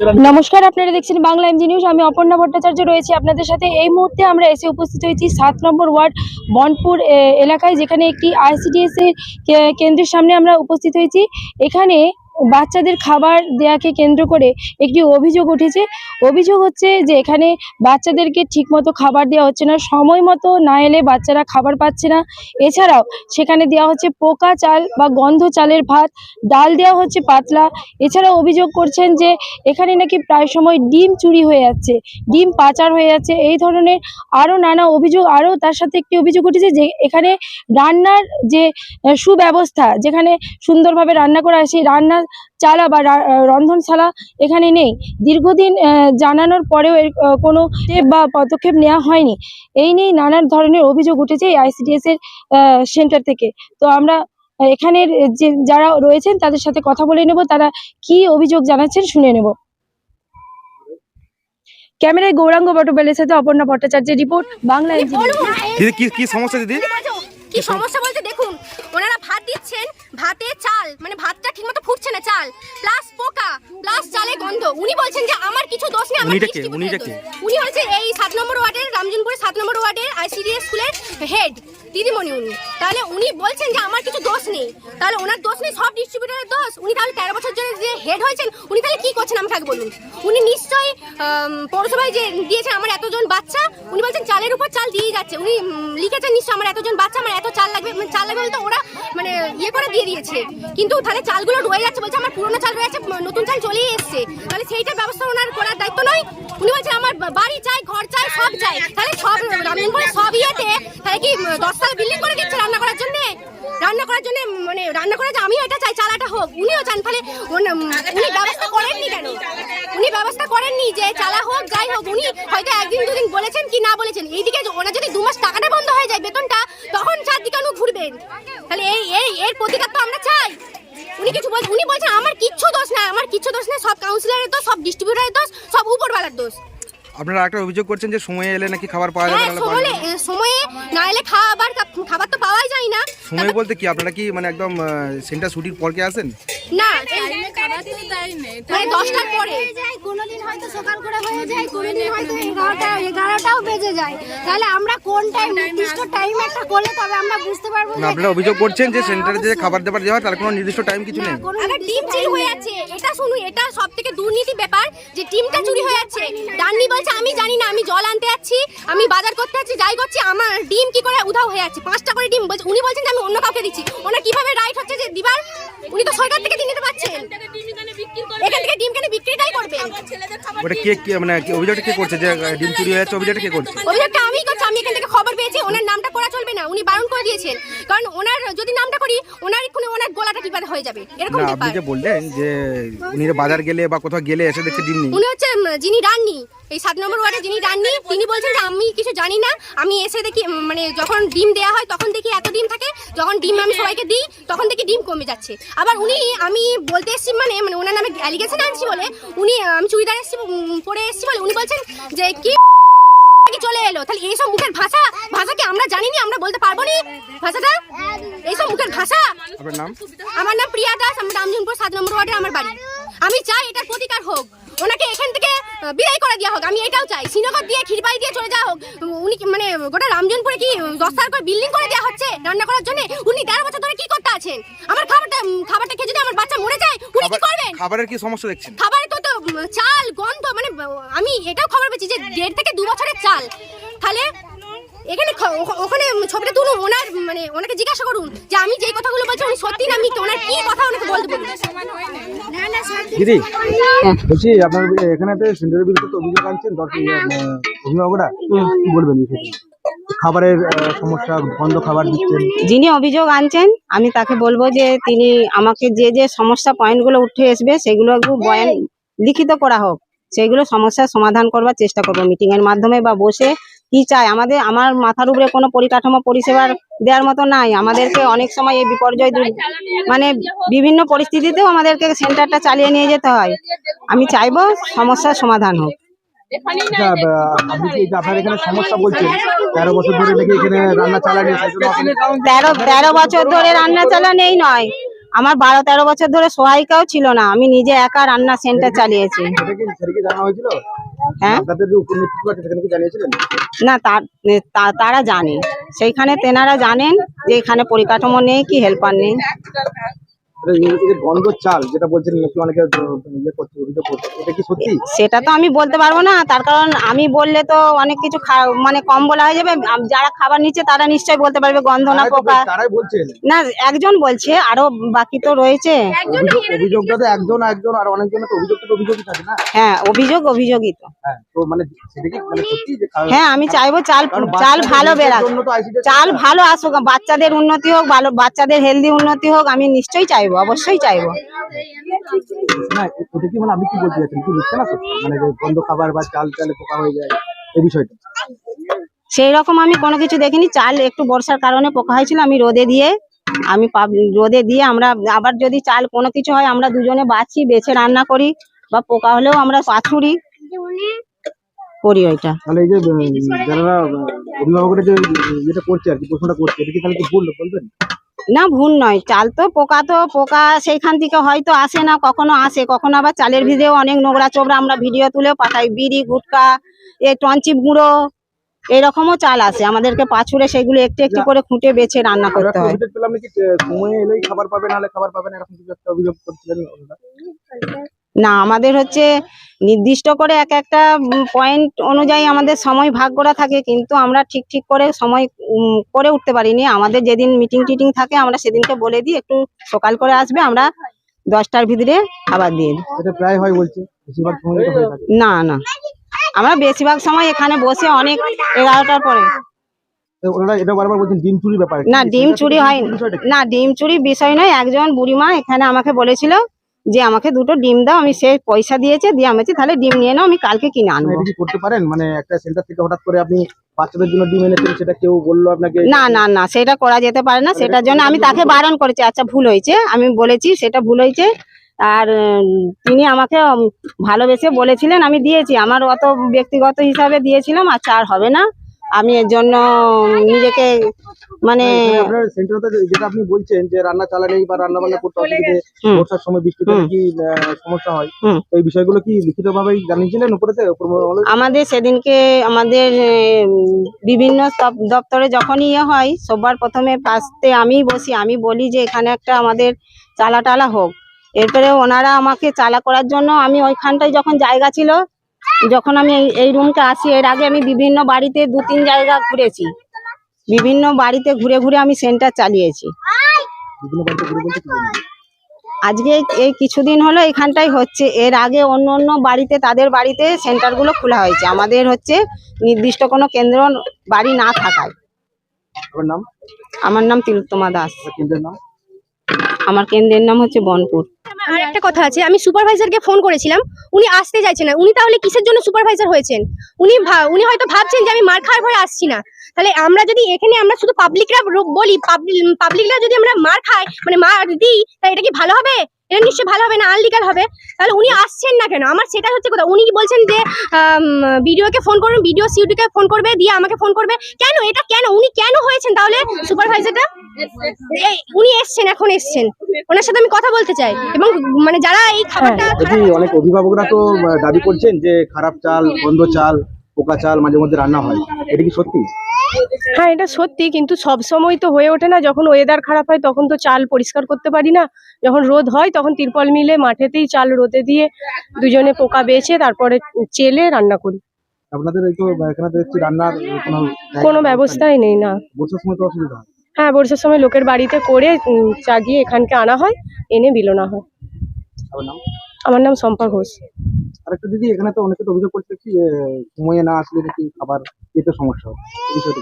নমস্কার, আপনারা দেখছেন বাংলা এমজি নিউজ আমি অপর্ণা ভট্টাচার্য রয়েছি আপনাদের সাথে। এই মুহূর্তে আমরা এসে উপস্থিত হয়েছি সাত নম্বর ওয়ার্ড বনপুর এলাকায়, যেখানে একটি আইসিডিএস এর কেন্দ্রের সামনে আমরা উপস্থিত হয়েছি। এখানে বাচ্চাদের খাবার দেওয়াকে কেন্দ্র করে একটি অভিযোগ উঠেছে। অভিযোগ হচ্ছে যে এখানে বাচ্চাদেরকে ঠিকমতো খাবার দেওয়া হচ্ছে না, সময় মতো না এলে বাচ্চারা খাবার পাচ্ছে না। এছাড়াও সেখানে দেওয়া হচ্ছে পোকা চাল বা গন্ধ চালের ভাত, ডাল দেওয়া হচ্ছে পাতলা। এছাড়াও অভিযোগ করছেন যে এখানে নাকি প্রায় সময় ডিম চুরি হয়ে যাচ্ছে, ডিম পাচার হয়ে যাচ্ছে। এই ধরনের আরও নানা অভিযোগ, আরও তার সাথে একটি অভিযোগ উঠেছে যে এখানে রান্নার যে সুব্যবস্থা, যেখানে সুন্দরভাবে রান্না করা হয়, সেই রান্নার চালা বা রা- রন্ধনশালা এখানে নেই। দীর্ঘদিন আহ, জানানোর পরেও এর কোনো বা পদক্ষেপ নেওয়া হয়নি। এই নিয়েই নানান ধরনের অভিযোগ উঠেছে এই আইসিডিএস এর সেন্টার থেকে। তো আমরা এখানের যে যারা রয়েছেন তাদের সাথে কথা বলে নেব তারা কি অভিযোগ জানাচ্ছেন শুনে নেব। ক্যামেরায় গৌরাঙ্গ বটবেলের সাথে অপর্ণা ভট্টাচার্যের রিপোর্ট বাংলা কি সমস্যা দিদি? কি সমস্যা বলতে দেখুন ওনারা ভাত দিচ্ছেন ভাতে চাল মানে ভাতটা ঠিকমতো ফুটছে না চাল প্লাস পোকা প্লাস চালে গন্ধ। উনি বলছেন যে আমার কিছু দোষ নেই আমার? উনি হচ্ছে এই সাত নম্বর ওয়ার্ডের রামজনপুরের সাত নম্বর ওয়ার্ডের আইসিডিএস স্কুলের হেড দিদিমণি উনি। তাহলে উনি বলছেন যে আমার কিছু দোষ নেই। তাহলে ওনার দোষ নেই সব ডিস্ট্রিবিউটারের দোষ। উনি তাহলে তেরো বছর ধরে যে হেড হয়েছেন উনি তাহলে কি করছেন আমাকে বলুন? উনি নিশ্চয়ই পৌরসভায় যে দিয়েছেন আমার এতজন বাচ্চা উনি বলছেন চালের উপর চাল দিয়ে যাচ্ছে। উনি লিখেছেন নিশ্চয়ই আমার এতজন বাচ্চা আমার এত চাল লাগবে মানে চাল লাগবে বলতে ওরা মানে ইয়ে করে দিয়ে দিয়েছে। কিন্তু তাহলে চালগুলো রয়ে যাচ্ছে বলছে আমার পুরোনো চাল রয়ে যাচ্ছে নতুন চাল চলেই এসছে। তাহলে সেইটার ব্যবস্থা ওনার করার দায়িত্ব নয়। উনি বলছেন আমার বাড়ি চাই ঘর চাই সব চাই। তাহলে সব সব ইয়েতে তাহলে কি উম, দশতলা বিল্ডিং করে দিচ্ছে রান্না করার জন্য। রান্না করার জন্য মানে রান্না করার যে আমিও এটা চাই, চালাটা হোক। উনিও চান, তাহলে উনি ব্যবস্থা করেননি কেন? উনি ব্যবস্থা করেননি যে চালা হোক, যাই হোক, উনি হয়তো একদিন, দুদিন বলেছেন কি না বলেছেন। এইদিকে ওনার যদি দু মাস টাকাটা বন্ধ হয়ে যায় বেতনটা, তখন চারদিকে উনি ঘুরবেন। তাহলে এই এই, এর প্রতিকার তো আমরা চাই। উনি কিছু বলছেন উনি বলছেন, আমার কিচ্ছু দোষ নাই, আমার কিচ্ছু দোষ নেই, সব কাউন্সিলরের দোষ, সব ডিস্ট্রিবিউটারের দোষ, সব উপরওয়ালার দোষ। আপনারা একটা অভিযোগ করছেন যে সময়ে এলে নাকি খাবার পাওয়া যাবে হ্যাঁ না পাওয়া সময়ে যাবে না। সময়ে না এলে খাবার খাবার তো পাওয়াই যায় না। সময় বলতে কি আপনারা কি মানে একদম সেন্টার ছুটির পর কে আসেন? না মানে দশটার পরে। যায় কোনোদিন হয়তো সকাল করে হয়ে যায় কোনোদিন হয়তো এগারোটা এগারোটাও বেজে যায়। তাহলে আমরা কোন টাইম নির্দিষ্ট টাইম একটা করলে তবে আমরা বুঝতে পারব না আপনারা অভিযোগ করছেন যে সেন্টারে যে খাবার দাবার দেওয়া হয় তার কোনো নির্দিষ্ট টাইম কিছু নেই? কোনো আবার ডিম চুরি হয়ে যাচ্ছে এটা শুনুন এটা সব থেকে দুর্নীতি ব্যাপার যে ডিমটা চুরি হয়ে যাচ্ছে ডান্নি বলছে আমি জানি না আমি জল আনতে যাচ্ছি আমি বাজার করতে যাচ্ছি যাই করছি আমার ডিম কি করে উধাও হয়ে যাচ্ছে পাঁচটা করে ডিম বলছে উনি বলছেন যে আমি অন্য কাউকে দিচ্ছি। ওনার কীভাবে রাইট হচ্ছে যে দিবার? উনি তো সরকার থেকে দিয়ে নিতে পারছেন এখান থেকে ডিম কেন বিক্রিটাই করবেন ওটা কে কে মানে অভিযোগটা কে করছে যে ডিম চুরি হয়ে যাচ্ছে অভিযোগটা কে করছে? অভিযোগটা আমিই করছি আমি এখান থেকে খবর পেয়েছি ওনার নামটা করা চলবে না উনি বারণ করে দিয়েছেন। কারণ ওনার যদি নামটা করি ওনার এক্ষুনি ওনার গোলাটা টিপাতে হয়ে যাবে এরকম না আপনি যে বললেন যে উনি বাজার গেলে বা কোথাও গেলে এসে দেখছে ডিম নেই। উনি হচ্ছে যিনি রাননি এই সাত নম্বর ওয়ার্ডে যিনি রাননি তিনি বলছেন যে আমি কিছু জানি না। আমি এসে দেখি মানে যখন ডিম দেওয়া হয় তখন দেখি এত ডিম থাকে যখন ডিম আমি সবাইকে দিই তখন দেখি ডিম কমে যাচ্ছে। আবার উনি আমি বলতে এসেছি মানে মানে ওনার নামে অ্যালিগেশন আনছি বলে উনি আমি চুড়িদার এসেছি পরে এসেছি বলে উনি বলছেন যে কি চলে এলো? তাহলে এইসব মুখের ভাষা ভাষা কি আমরা জানি না আমরা বলতে পারব নি ভাষাটা? এইসব মুখের ভাষা? আপনার নাম? আমার নাম প্রিয়া দাস আমি রামজনপুর সাত নম্বর ওয়ার্ডে আমার বাড়ি। আমি চাই এটার প্রতিকার হোক। ওনাকে এখান থেকে বিদায় আমি এটাও চাই। শ্রীনগর দিয়ে ক্ষীরবাই দিয়ে চলে যাওয়া হোক। উনি মানে গোটা রামজনপুরে কি দশ করে বিল্ডিং করে দেওয়া হচ্ছে রান্না করার জন্য? উনি তেরো বছর ধরে কি করতে আছেন? আমার খাবারটা উম, খাবারটা খেয়ে যদি আমার বাচ্চা মরে যায় উনি কি খাবার- করবেন? খাবারের কি সমস্যা দেখছেন? খাবারে তো তো চাল গন্ধ মানে আমি এটাও খবর পেয়েছি যে দেড় থেকে দু বছরের চাল। তাহলে এখানে ওখানে ছবিটা তুলুন ওনার মানে ওনাকে জিজ্ঞাসা করুন যে আমি যেই কথাগুলো বলছি উনি সত্যি না মিথ্যে? ওনার কি কথা ওনাকে বলতে বলুন? না না স্যার দিদি বলছি আপনার এখানে তো বিরুদ্ধে তো অভিযোগ আনছেন দশ অভিভাবকরা। কি বলবেন এই ক্ষেত্রে? খাবারের সমস্যা বন্ধ খাবার দিচ্ছেন? যিনি অভিযোগ আনছেন, আমি তাকে বলব যে তিনি আমাকে যে যে সমস্যা পয়েন্টগুলো উঠে আসবে, সেগুলো একটু বয়ান লিখিত করা হোক। সেইগুলো সমস্যার সমাধান করবার চেষ্টা করব মিটিং এর মাধ্যমে বা বসে কি চাই। আমাদের, আমার মাথার উপরে কোনো পরিকাঠামো পরিষেবার দেওয়ার মতো নাই। আমাদেরকে অনেক সময় এই বিপর্যয় মানে বিভিন্ন পরিস্থিতিতেও আমাদেরকে সেন্টারটা চালিয়ে নিয়ে যেতে হয়। আমি চাইব সমস্যার সমাধান হোক। আপনি কি আপনার এখানে সমস্যা বলছেন? তেরো বছর ধরে নাকি এখানে রান্না চালানি সেই জন্য আপনি- তেরো তেরো বছর ধরে রান্না চালা নয়। আমার বারো তেরো বছর ধরে সহায়িকাও ছিল না আমি নিজে একা রান্না সেন্টার চালিয়েছি। সেটা কি সেটা কি জানা হয়েছিল হ্যাঁ না তার তারা জানে। সেইখানে তেনারা জানেন যে এখানে পরিকাঠামো নেই কি হেল্পার নেই। গন্ধ চাল যেটা বলছেন নাকি অনেকে ইয়ে করছে অভিযোগ করছে এটা কি সত্যি? সেটা তো আমি বলতে পারব না তার কারণ আমি বললে তো অনেক কিছু খা- মানে কম বলা হয়ে যাবে যারা খাবার নিচ্ছে তারা নিশ্চয়ই বলতে পারবে গন্ধ না পোকা। তারাই বলছেন। না একজন বলছে আরও বাকি তো রয়েছে। অভিযোগটা তো একজন একজন আর অনেকজনের তো অভিযোগ তো অভিযোগই থাকে না। হ্যাঁ অভিযোগ অভিযোগই তো। হ্যাঁ তো মানে সেটা কি মানে সত্যি যে হ্যাঁ আমি চাইব চাল চাল ভালো বেরাক চাল ভালো আসুক বাচ্চাদের উন্নতি হোক ভালো বাচ্চাদের হেলদি উন্নতি হোক আমি নিশ্চয়ই চাইব। অবশ্যই চাইব। না এটা কি মানে আপনি কি বলতে কি না মানে খাবার বা চাল চালে পোকা হয়ে যায় এই বিষয়টা। সেই রকম আমি কোনো কিছু দেখিনি। চাল একটু বর্ষার কারণে পোকা হয়েছিল আমি রোদে দিয়ে আমি রোদে দিয়ে আমরা আবার যদি চাল কোনো কিছু হয় আমরা দুজনে বাছি বেছে রান্না করি বা পোকা হলেও আমরা পাথুরি করি ওইটা। তাহলে এই যে যারা অভিভাবকরা যে যেটা করছে আর কি প্রশ্নটা করছে এটা কি তাহলে কি ভুল বলবেন? না ভুল নয়। চাল তো পোকা তো পোকা সেইখান থেকে হয়তো আসে না কখনো আসে। কখনো আবার চালের ভিডিও অনেক নোংরা চোবরা আমরা ভিডিও তুলে পাঠাই। বিড়ি গুটকা এই টনচিপ গুঁড়ো এরকমও চাল আসে। আমাদেরকে পাছুড়ে সেগুলো একটু একটু করে খুঁটে বেছে রান্না করতে হয়। খাবার খাবার এরকম কিছু একটা অভিযোগ করছিলেন। না আমাদের হচ্ছে নির্দিষ্ট করে এক একটা পয়েন্ট অনুযায়ী আমাদের সময় ভাগ করা থাকে কিন্তু আমরা ঠিক ঠিক করে সময় করে উঠতে পারিনি। আমাদের যেদিন মিটিং টিটিং থাকে আমরা সেদিনকে বলে দিই একটু সকাল করে আসবে আমরা দশটার ভিতরে খাবার দিয়ে দিই। প্রায় হয় বলছে না না। আমরা বেশিরভাগ সময় এখানে বসে অনেক এগারোটার পরে। না ডিম চুরি হয় না ডিম চুরি বিষয় নয় একজন বুড়িমা এখানে আমাকে বলেছিল যে আমাকে দুটো ডিম দাও আমি সে পয়সা দিয়েছে দিয়ে আমি তাহলে ডিম নিয়ে নাও আমি কালকে কিনে মানে আনব। এটা কি করতে পারেন? মানে একটা সেন্টার থেকে হঠাৎ করে আপনি বাচ্চাদের জন্য ডিম এনেছেন সেটা কেউ বলল আপনাকে? না না না সেটা করা যেতে পারে না সেটার জন্য আমি তাকে বারণ করেছি আচ্ছা ভুল হয়েছে আমি বলেছি সেটা ভুল হয়েছে আর তিনি আমাকে ভালোবেসে বলেছিলেন আমি দিয়েছি আমার অত ব্যক্তিগত হিসাবে দিয়েছিলাম আচ্ছা আর হবে না। আমি এর জন্য নিজেকে মানে যেটা আপনি বলছেন যে রান্না চালানেই বা রান্না বান্না করতে অসুবিধে। বর্ষার সময় বৃষ্টিতে কি সমস্যা হয়? তো এই বিষয়গুলো কি লিখিত ভাবেই জানিয়েছিলেন উপরেতে আমাদের সেদিনকে আমাদের বিভিন্ন দপ্তরে যখনই ইয়ে হয় সবার প্রথমে ফার্স্টে আমিই বসি আমি বলি যে এখানে একটা আমাদের চালা টালা হোক। এরপরে ওনারা আমাকে চালা করার জন্য আমি ওইখানটায় যখন জায়গা ছিল যখন আমি এই- রুমটা আসি এর আগে আমি বিভিন্ন বাড়িতে দু তিন জায়গা ঘুরেছি। বিভিন্ন বাড়িতে ঘুরে ঘুরে আমি সেন্টার চালিয়েছি? আজকে এই কিছুদিন হলো এখানটাই হচ্ছে। এর আগে অন্য অন্য বাড়িতে তাদের বাড়িতে সেন্টারগুলো খোলা হয়েছে। আমাদের হচ্ছে নির্দিষ্ট কোনো কেন্দ্র বাড়ি না থাকায়। আমার নাম তিলোত্তমা দাস। আমার কেন্দ্রের নাম হচ্ছে বনপুর। আর একটা কথা আছে আমি সুপারভাইজারকে ফোন করেছিলাম উনি আসতে চাইছেন না উনি তাহলে কিসের জন্য সুপারভাইজার হয়েছেন? উনি উনি হয়তো ভাবছেন যে আমি মার খাওয়ার ভয়ে আসছি না। তাহলে আমরা যদি এখানে আমরা শুধু পাবলিকরা বলি পাবলিকরা যদি আমরা মার খাই মানে মার দিই তাহলে এটা কি ভালো হবে? এটা নিশ্চয়ই ভালো হবে না আনলিগাল হবে। তাহলে উনি আসছেন না কেন? আমার সেটা হচ্ছে কথা। উনি কি বলছেন যে বিডিওকে ফোন করবেন বিডিও সিউটিকে ফোন করবে দিয়ে আমাকে ফোন করবে। কেন? এটা কেন? উনি কেন হয়েছেন তাহলে সুপারভাইজারটা উনি এসছেন এখন এসছেন। ওনার সাথে আমি কথা বলতে চাই। এবং মানে যারা এই খাবারটা অনেক অভিভাবকরা তো দাবি করছেন যে খারাপ চাল গন্ধ চাল পোকা চাল মাঝে মধ্যে রান্না হয়। এটা কি সত্যি? হ্যাঁ এটা সত্যি কিন্তু সব সময় তো হয়ে ওঠে না। যখন ওয়েদার খারাপ হয় তখন তো চাল পরিষ্কার করতে পারি না। যখন রোদ হয় তখন তিরপল মিলে মাঠেতেই চাল রোদে দিয়ে দুজনে পোকা বেছে তারপরে চেলে রান্না করি। আপনাদের এই তো এখানে দেখছি রান্নার কোনো ব্যবস্থাই নেই না। বর্ষার সময় তো অসুবিধা হ্যাঁ। বর্ষার সময় লোকের বাড়িতে করে চাগিয়ে এখানকে আনা হয় এনে বিলোনা হয়। আমার নাম শম্পা ঘোষ। আরেকটা দিদি এখানে তো অনেকে তো অভিযোগ করছে কি যে সময়ে না আসলে নাকি খাবার পেতে সমস্যা হয়। বিষয়টা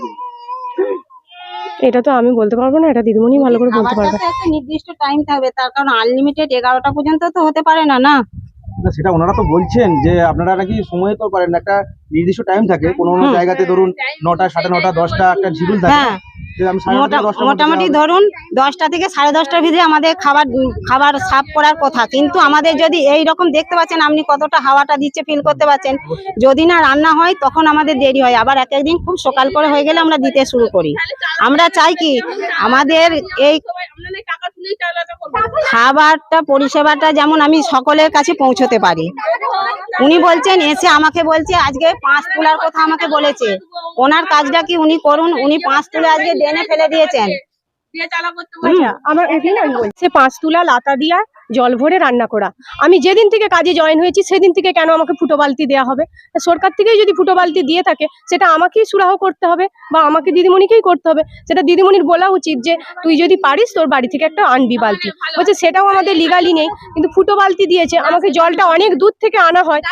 এটা তো আমি বলতে পারব না এটা দিদিমণি ভালো করে বলতে পারবে। একটা নির্দিষ্ট টাইম থাকবে তার কারণ আনলিমিটেড এগারোটা পর্যন্ত তো হতে পারে না না? না সেটা ওনারা তো বলছেন যে আপনারা নাকি সময় তো পারেন একটা নির্দিষ্ট টাইম থাকে কোনো কোনো জায়গাতে ধরুন নটা সাড়ে নটা দশটা একটা শিডিউল থাকে। মোটামুটি ধরুন দশটা থেকে সাড়ে দশটার ভিতরে আমাদের খাবার খাবার সাফ করার কথা। কিন্তু আমাদের যদি এই রকম দেখতে পাচ্ছেন আপনি কতটা হাওয়াটা দিচ্ছে ফিল করতে পারছেন যদি না রান্না হয় তখন আমাদের দেরি হয়। আবার এক একদিন খুব সকাল করে হয়ে গেলে আমরা দিতে শুরু করি। আমরা চাই কি আমাদের এই খাবারটা পরিষেবাটা যেমন আমি সকলের কাছে পৌঁছতে পারি। উনি বলছেন এসে আমাকে বলছে আজকে পাঁচ তোলার কথা আমাকে বলেছে। ওনার কাজটা কি উনি করুন? উনি পাঁচ তুলে আজকে ডেনে ফেলে দিয়েছেন। আমার এখানে আমি বলছি পাঁচ তুলা লাতা দিয়া জল ভরে রান্না করা। আমি যেদিন থেকে কাজে জয়েন হয়েছি, সেদিন থেকে কেন আমাকে ফুটো বালতি দেওয়া হবে? সরকার থেকেই যদি ফুটো বালতি দিয়ে থাকে, সেটা আমাকেই সুরাহ করতে হবে বা আমাকে দিদিমণিকেই করতে হবে। সেটা দিদিমণির বলা উচিত যে, তুই যদি পারিস, তোর বাড়ি থেকে একটা আনবি বালতি। বলছে, সেটাও আমাদের লিগালি নেই। কিন্তু ফুটো বালতি দিয়েছে, আমাকে জলটা অনেক দূর থেকে আনা হয়।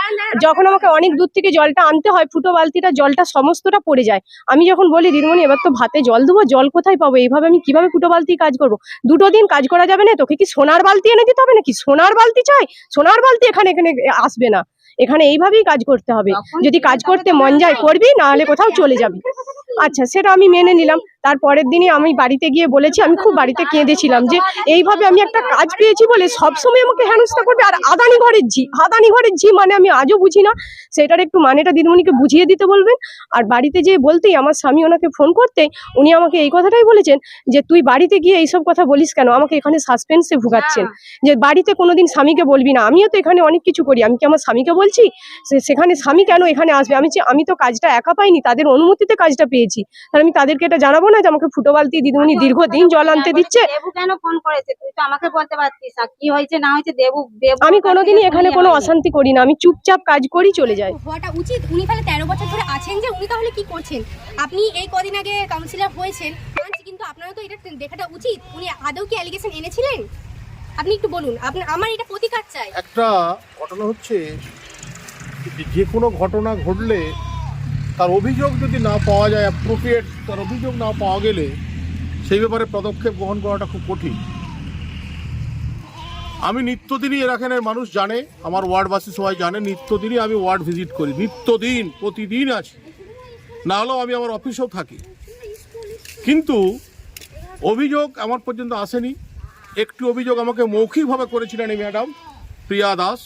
যখন আমাকে অনেক দূর থেকে জলটা আনতে হয়, ফুটো বালতিটা, জলটা সমস্তটা পড়ে যায়। আমি যখন বলি, দিদিমণি, এবার তো ভাতে জল দেবো, জল কোথায় পাবো? এইভাবে আমি কীভাবে ফুটো বালতি কাজ করব? দুটো দিন কাজ করা যাবে না, তোকে কি সোনার বালতি এনে দিতে হবে নাকি? সোনার বালতি চাই? সোনার বালতি এখানে এখানে আসবে না। এখানে এইভাবেই কাজ করতে হবে। যদি কাজ করতে মন যায় করবি না হলে কোথাও চলে যাবি। আচ্ছা সেটা আমি মেনে নিলাম। তারপরের দিনই আমি বাড়িতে গিয়ে বলেছি আমি খুব বাড়িতে কেঁদেছিলাম যে এইভাবে আমি একটা কাজ পেয়েছি বলে সবসময় আমাকে হেনস্থা করবে। আর আদানি ঘরের ঝি আদানি ঘরের ঝি মানে আমি আজও বুঝি না। সেটার একটু মানেটা দিদিমণিকে বুঝিয়ে দিতে বলবেন। আর বাড়িতে যেয়ে বলতেই আমার স্বামী ওনাকে ফোন করতে উনি আমাকে এই কথাটাই বলেছেন যে তুই বাড়িতে গিয়ে এইসব কথা বলিস কেন? আমাকে এখানে সাসপেন্সে ভুগাচ্ছেন। যে বাড়িতে কোনোদিন স্বামীকে বলবি না। আমিও তো এখানে অনেক কিছু করি। আমি কি আমার স্বামীকে বলছি? সে- সেখানে স্বামী কেন এখানে আসবে? আমি যে আমি তো কাজটা একা পাইনি তাদের অনুমতিতে কাজটা পেয়েছি। তাহলে আমি তাদেরকে এটা জানাব না যে আমাকে ফুটো বালতি দিদিমণি দীর্ঘদিন জল আনতে দিচ্ছে? দেবু কেন ফোন করেছে? তুই তো আমাকে বলতে পারতিস কি হয়েছে না হয়েছে দেবু দেবু আমি কোনোদিনই এখানে কোনো অশান্তি করি না আমি চুপচাপ কাজ করি চলে যাই। হওয়াটা উচিত? উনি তাহলে তেরো বছর ধরে আছেন যে উনি তাহলে কি করছেন? আপনি এই কদিন আগে কাউন্সিলর হয়েছেন কিন্তু আপনারও তো এটা দেখাটা উচিত। উনি আদৌ কি অ্যালিগেশন এনেছিলেন? আপনি একটু বলুন আপনার আমার এটা প্রতিকার চাই। একটা ঘটনা হচ্ছে যে কোনো ঘটনা ঘটলে তার অভিযোগ যদি না পাওয়া যায় অ্যাপ্রোপ্রিয়েট তার অভিযোগ না পাওয়া গেলে সেই ব্যাপারে পদক্ষেপ গ্রহণ করাটা খুব কঠিন। আমি নিত্যদিনই এখানের মানুষ জানে, আমার ওয়ার্ডবাসী সবাই জানে, নিত্যদিনই আমি ওয়ার্ড ভিজিট করি, নিত্যদিন, প্রতিদিন আছি। না হলেও আমি আমার অফিসেও থাকি। কিন্তু অভিযোগ আমার পর্যন্ত আসেনি। একটি অভিযোগ আমাকে মৌখিকভাবে করেছিলেন এই ম্যাডাম, প্রিয়া দাস,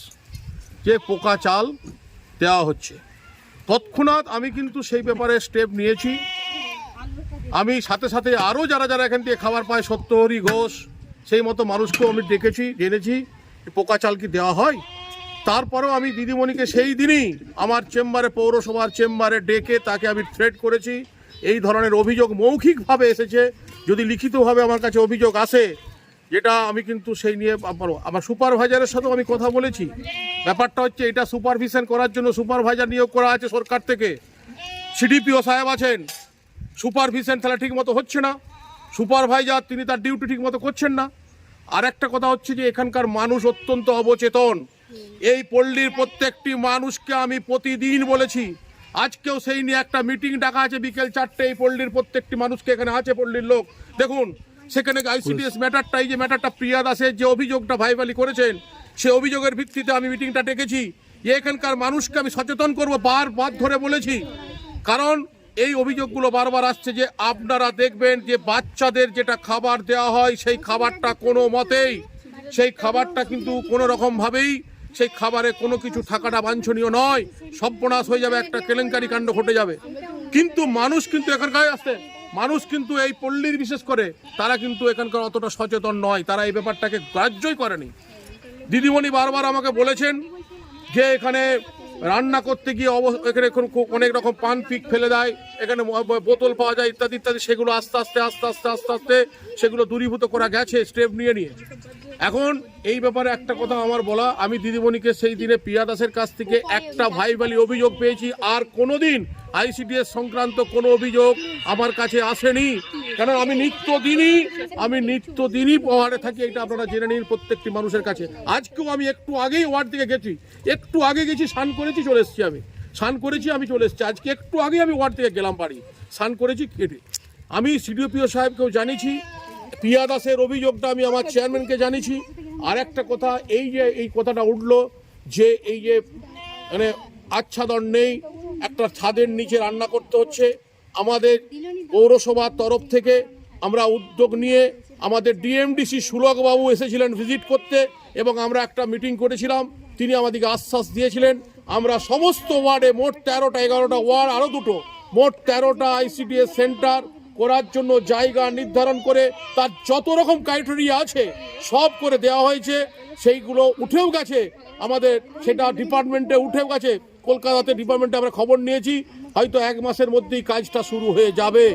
যে পোকা চাল দেওয়া হচ্ছে। তৎক্ষণাৎ আমি কিন্তু সেই ব্যাপারে স্টেপ নিয়েছি। আমি সাথে সাথে আরও যারা যারা এখান থেকে খাবার পায়, সত্যহরি ঘোষ, সেই মতো মানুষকেও আমি ডেকেছি, জেনেছি পোকা চাল কি দেওয়া হয়। তারপরেও আমি দিদিমণিকে সেই দিনই আমার চেম্বারে, পৌরসভার চেম্বারে ডেকে তাকে আমি থ্রেট করেছি। এই ধরনের অভিযোগ মৌখিকভাবে এসেছে। যদি লিখিতভাবে আমার কাছে অভিযোগ আসে যেটা আমি কিন্তু সেই নিয়ে আমার সুপারভাইজারের সাথেও আমি কথা বলেছি। ব্যাপারটা হচ্ছে এটা সুপারভিশন করার জন্য সুপারভাইজার নিয়োগ করা আছে সরকার থেকে। সিডিপিও সাহেব আছেন। সুপারভিশন তাহলে ঠিক মতো হচ্ছে না। সুপারভাইজার তিনি তার ডিউটি ঠিক মতো করছেন না। আর একটা কথা হচ্ছে যে এখানকার মানুষ অত্যন্ত অবচেতন। এই পল্লীর প্রত্যেকটি মানুষকে আমি প্রতিদিন বলেছি, আজকেও সেই নিয়ে একটা মিটিং ডাকা আছে বিকেল চারটে, এই পল্লীর প্রত্যেকটি মানুষকে এখানে আছে পল্লীর লোক। দেখুন সেখানে আইসিডিএস ম্যাটারটা এই যে ম্যাটারটা প্রিয়া দাসের যে অভিযোগটা ভাইবালি করেছেন, সে অভিযোগের ভিত্তিতে আমি মিটিংটা ডেকেছি। যে এখানকার মানুষকে আমি সচেতন করব বার ধরে বলেছি। কারণ এই অভিযোগগুলো বারবার আসছে যে আপনারা দেখবেন যে বাচ্চাদের যেটা খাবার দেওয়া হয়, সেই খাবারটা কোনো মতেই, সেই খাবারটা কিন্তু কোনো রকমভাবেই সেই খাবারে কোনো কিছু থাকাটা বাঞ্ছনীয় নয়। সর্বনাশ হয়ে যাবে, একটা কেলেঙ্কারি কাণ্ড ঘটে যাবে। কিন্তু মানুষ কিন্তু এখানকার আসতে মানুষ কিন্তু এই পল্লীর বিশেষ করে, তারা কিন্তু এখানকার অতটা সচেতন নয়, তারা এই ব্যাপারটাকে গ্রাহ্যই করেনি। দিদিমণি বারবার আমাকে বলেছেন যে এখানে রান্না করতে গিয়ে অব- এখানে এখন অনেক রকম পান পিক ফেলে দেয়, এখানে বোতল পাওয়া যায়, ইত্যাদি ইত্যাদি, সেগুলো আস্তে আস্তে আস্তে আস্তে আস্তে আস্তে সেগুলো দূরীভূত করা গেছে, স্টেপ নিয়ে নিয়ে। এখন এই ব্যাপারে একটা কথা আমার বলা, আমি দিদিমণিকে সেই দিনে প্রিয়া দাসের কাছ থেকে একটা ভাইবালি অভিযোগ পেয়েছি, আর কোনোদিন আইসিডিএস সংক্রান্ত কোনো অভিযোগ আমার কাছে আসেনি। কারণ আমি নিত্যদিনই আমি নিত্যদিনই পাহাড়ে থাকি, এটা আপনারা জেনে নিন প্রত্যেকটি মানুষের কাছে। আজকেও আমি একটু আগেই ওয়ার্ড থেকে গেছি। একটু আগে গেছি, স্নান করেছি, চলে এসেছি আমি। স্নান করেছি, আমি চলে এসেছি। আজকে একটু আগে আমি ওয়ার্ড থেকে গেলাম বাড়ি। স্নান করেছি কেটে আমি সিডিওপিও সাহেবকেও জানিয়েছি। পিয়া দাসের অভিযোগটা আমি আমার চেয়ারম্যানকে জানিয়েছি। আর একটা কথা, এই যে, এই কথাটা উঠল যে, এই যে মানে আচ্ছাদন নেই একটা ছাদের নিচে রান্না করতে হচ্ছে। আমাদের পৌরসভার তরফ থেকে আমরা উদ্যোগ নিয়ে আমাদের ডিএমডিসি সুলকবাবু এসেছিলেন ভিজিট করতে এবং আমরা একটা মিটিং করেছিলাম। তিনি আমাদেরকে আশ্বাস দিয়েছিলেন, আমরা সমস্ত ওয়ার্ডে মোট তেরোটা, এগারোটা ওয়ার্ড আরও দুটো, মোট তেরোটা আইসিডিএস সেন্টার করার জন্য জায়গা নির্ধারণ করে তার যত রকম ক্রাইটেরিয়া আছে সব করে দেওয়া হয়েছে। সেইগুলো উঠেও গেছে। আমাদের সেটা ডিপার্টমেন্টে উঠেও গেছে। কলকাতাতে ডিপার্টমেন্টে আমরা খবর নিয়েছি, হয়তো এক মাসের মধ্যেই কাজটা শুরু হয়ে যাবে।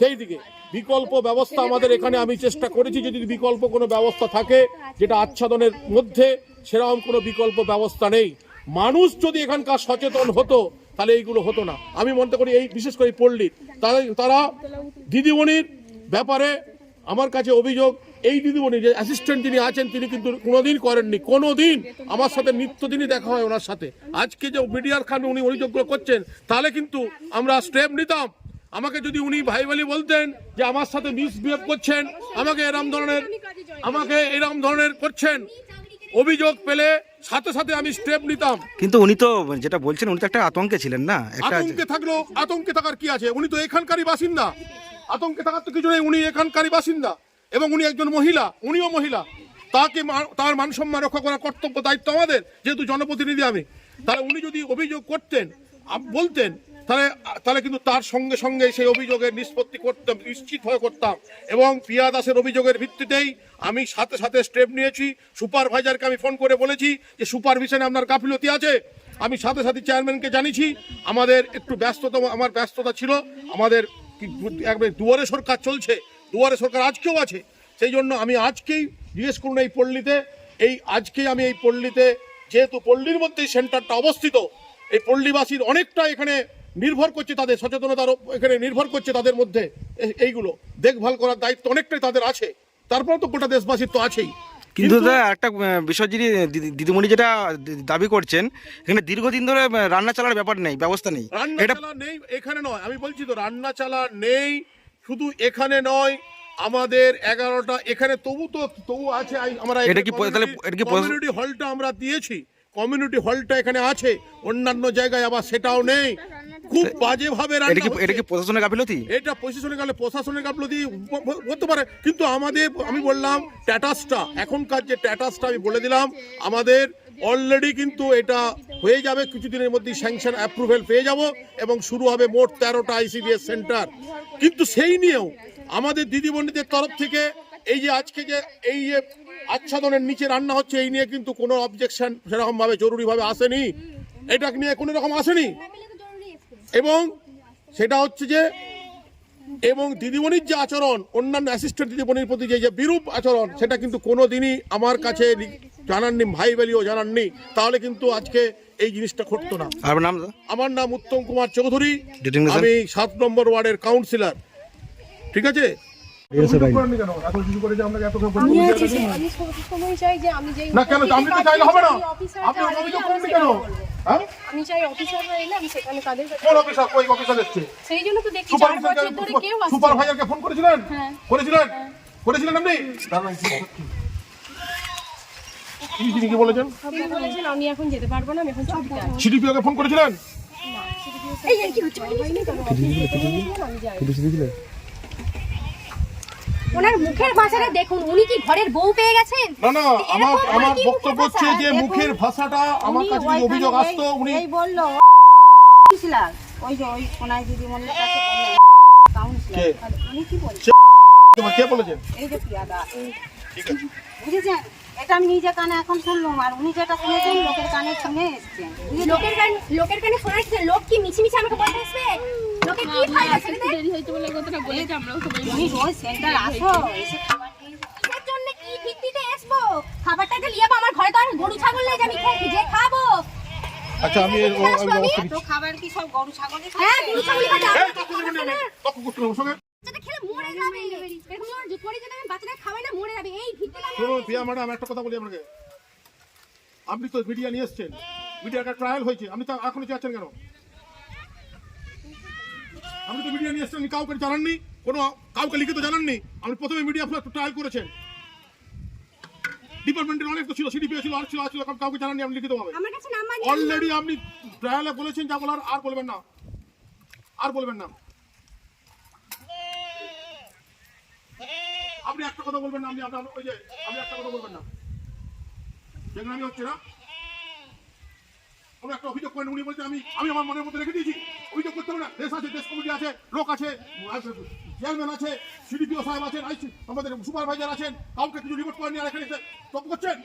সেই দিকে বিকল্প ব্যবস্থা আমাদের এখানে আমি চেষ্টা করেছি, যদি বিকল্প কোনো ব্যবস্থা থাকে যেটা আচ্ছাদনের মধ্যে, সেরকম কোনো বিকল্প ব্যবস্থা নেই। মানুষ যদি এখানকার সচেতন হতো, তাহলে এইগুলো হতো না। আমি মনে করি এই, বিশেষ করে পল্লীর তারা দিদিমণির ব্যাপারে আমার কাছে অভিযোগ এই দিদিমণি যে অ্যাসিস্ট্যান্ট যিনি আছেন তিনি কিন্তু কোনোদিন করেননি কোনোদিন। আমার সাথে নিত্যদিনই দেখা হয় ওনার সাথে। আজকে যে মিডিয়ার খান উনি অভিযোগগুলো করছেন তাহলে কিন্তু আমরা স্টেপ নিতাম। আমাকে যদি উনি ভাই বলি বলতেন যে আমার সাথে মিসবিহেভ করছেন আমাকে এরম ধরনের আমাকে এরম ধরনের করছেন অভিযোগ পেলে সাথে সাথে আমি স্টেপ নিতাম। কিন্তু উনি তো যেটা বলছেন উনি তো একটা আতঙ্কে ছিলেন না? একটা আতঙ্কে থাকলেও আতঙ্কে থাকার কি আছে? উনি তো এখানকারই বাসিন্দা। আতঙ্কে থাকার তো কিছু নেই। উনি এখানকারই বাসিন্দা এবং উনি একজন মহিলা, উনিও মহিলা। তাকে তার মান সম্মান রক্ষা করার কর্তব্য, দায়িত্ব আমাদের, যেহেতু জনপ্রতিনিধি আমি। তাহলে উনি যদি অভিযোগ করতেন বলতেন, তাহলে তাহলে কিন্তু তার সঙ্গে সঙ্গে সেই অভিযোগের নিষ্পত্তি করতাম, নিশ্চিত হয়ে করতাম। এবং পিয়া দাসের অভিযোগের ভিত্তিতেই আমি সাথে সাথে স্টেপ নিয়েছি। সুপারভাইজারকে আমি ফোন করে বলেছি যে, সুপারভিশনে আপনার গাফিলতি আছে? আমি সাথে সাথে চেয়ারম্যানকে জানিয়েছি, আমাদের একটু ব্যস্ততা আমার ব্যস্ততা ছিল, আমাদের দুয়ারে সরকার চলছে, দুয়ারে সরকার আজকেও আছে। সেই জন্য আমি আজকেই জিজ্ঞেস করুন এই পল্লীতে, এই আজকেই আমি এই পল্লীতে, যেহেতু পল্লীর মধ্যেই সেন্টারটা অবস্থিত, এই পল্লীবাসীর অনেকটা এখানে নির্ভর করছে তাদের, সচেতনতার এখানে নির্ভর করছে তাদের মধ্যে এইগুলো। দেখভাল করার দায়িত্ব অনেকটাই তাদের আছে। তারপর তো গোটা দেশবাসীর তো আছেই। কিন্তু একটা বিষয় যিনি দিদিমণি যেটা দাবি করছেন এখানে দীর্ঘদিন ধরে রান্না চালার ব্যাপার নেই ব্যবস্থা নেই। এটা নেই এখানে নয়। আমি বলছি তো রান্না চালা নেই শুধু এখানে নয় আমাদের এগারোটা এখানে তবু তো তবু আছে আমরা এটা কি তাহলে এটা কি কমিউনিটি হলটা আমরা দিয়েছি। কমিউনিটি হলটা এখানে আছে অন্যান্য জায়গায় আবার সেটাও নেই। খুব বাজে ভাবে এটা কি এটা কি প্রশাসনের গাফিলতি? এটা প্রশাসনের গেলে প্রশাসনের গাফলতি হতে পারে। কিন্তু আমাদের আমি বললাম ট্যাটাসটা এখনকার যে ট্যাটাসটা আমি বলে দিলাম আমাদের অলরেডি কিন্তু এটা হয়ে যাবে কিছুদিনের মধ্যে স্যাংশন অ্যাপ্রুভেল পেয়ে যাব এবং শুরু হবে মোট তেরোটা আইসিডিএস সেন্টার কিন্তু সেই নিয়েও আমাদের দিদিমণিদের তরফ থেকে এই যে আজকে যে এই যে আচ্ছাদনের নিচে রান্না হচ্ছে এই নিয়ে কিন্তু কোনো অবজেকশন সেরকমভাবে জরুরিভাবে আসেনি। এটা নিয়ে কোনো রকম আসেনি? এবং সেটা হচ্ছে যে এবং দিদিমণির যে আচরণ অন্যান্য অ্যাসিস্ট্যান্ট দিদিমণির প্রতি যে যে বিরূপ আচরণ সেটা কিন্তু কোনো দিনই আমার কাছে জানাননি ভাই বেলিও জানাননি। তাহলে কিন্তু আজকে এই জিনিসটা ঘটতো না। নাম? আমার নাম উত্তম কুমার চৌধুরী। আমি সাত নম্বর ওয়ার্ডের কাউন্সিলর ঠিক আছে? আমি আছি আমি সময় চাই যে আমি যেই না কেন আপনি তো চাইলে হবে না। আপনি অভিযোগ করেননি কেন? হ্যাঁ? আমি চাই অফিসাররা এলে আমি সেখানে তাদের অফিসার কই অফিসার এসছে? সেই জন্য তো দেখছি চার বছর ধরে কেউ আসছে সুপারভাইজারকে ফোন করেছিলেন? হ্যাঁ। করেছিলেন? করেছিলেন আপনি? তিনি কি বলেছেন? তিনি বলেছেন আমি এখন যেতে পারব না আমি এখন ছুটিতে আছি সিডিপিওকে ফোন করেছিলেন? এই কি হচ্ছে? ওনার মুখের ভাষাটা দেখুন উনি কি ঘরের বউ পেয়ে গেছেন? না না আমার আমার বক্তব্য হচ্ছে যে মুখের ভাষাটা আমার কাছে যদি অভিযোগ আসতো উনি এই বলল ওই যে ওই সোনাই দিদি বললে কাছে কাউন্সিলর উনি কি বলছেন? কে? বলেছেন এই যে পিয়াদা ঠিক আছে। বুঝেছেন? এটা আমি নিজে কানে এখন শুনলাম আর উনি যেটা শুনেছেন লোকের কানে শুনে এসছেন লোকের কান লোকের কানে শোনাচ্ছে লোক কি মিছি মিছি আমাকে বলতে আসবে? লোকে কি ফায়দা ছেড়ে তুমি রোজ সেন্টার আসো এসে খাবার জন্য কি ভিত্তিতে আসব? খাবারটাকে লিয়ে আমার ঘরে তো আর গরু ছাগল নেই যে আমি যে খাব। আচ্ছা আমি ও- আমি ব্যবস্থা খাবার কি সব গরু ছাগলই হ্যাঁ? গরু ছাগল খাচ্ছে মরে যাবে। এরকম আমার যে যদি আমি বাচ্চাটা খাওয়াই না মরে যাবে। এই ভিত্তিতে শুনুন প্রিয়া ম্যাডাম একটা কথা বলি আপনাকে। আপনি তো মিডিয়া নিয়ে এসছেন। মিডিয়া একটা ট্রায়াল হয়েছে। আপনি তো এখনও চাচ্ছেন কেন? আপনি তো মিডিয়া নিয়ে এসছেন কাউকে জানাননি কোনো কাউকে লিখিত জানাননি। আপনি প্রথমে মিডিয়া ট্রায়াল করেছেন। ডিপার্টমেন্টের অনেক তো ছিল সিডিপিও ছিল আর ছিল আর ছিল কাউকে জানাননি আপনি লিখিত অলরেডি আপনি ট্রায়ালে বলেছেন যা বলার আর বলবেন না। আর বলবেন না। আপনি একটা কথা বলবেন না আপনি আপনার ওই যে আপনি একটা কথা বলবেন না। আমি হচ্ছে না। কোনো একটা অভিযোগ করেন, উনি বলছেন আমি আমি আমার মনের মধ্যে রেখে দিয়েছি। অভিযোগ করতে হবে না। দেশ আছে, দেশ কমিটি আছে, লোক আছে চেয়ারম্যান আছে, সিডিপিও সাহেব আছেন আমাদের সুপারভাইজার আছেন, কাউকে কিছু রিপোর্ট করেনি আর এখানে তপ করছেন।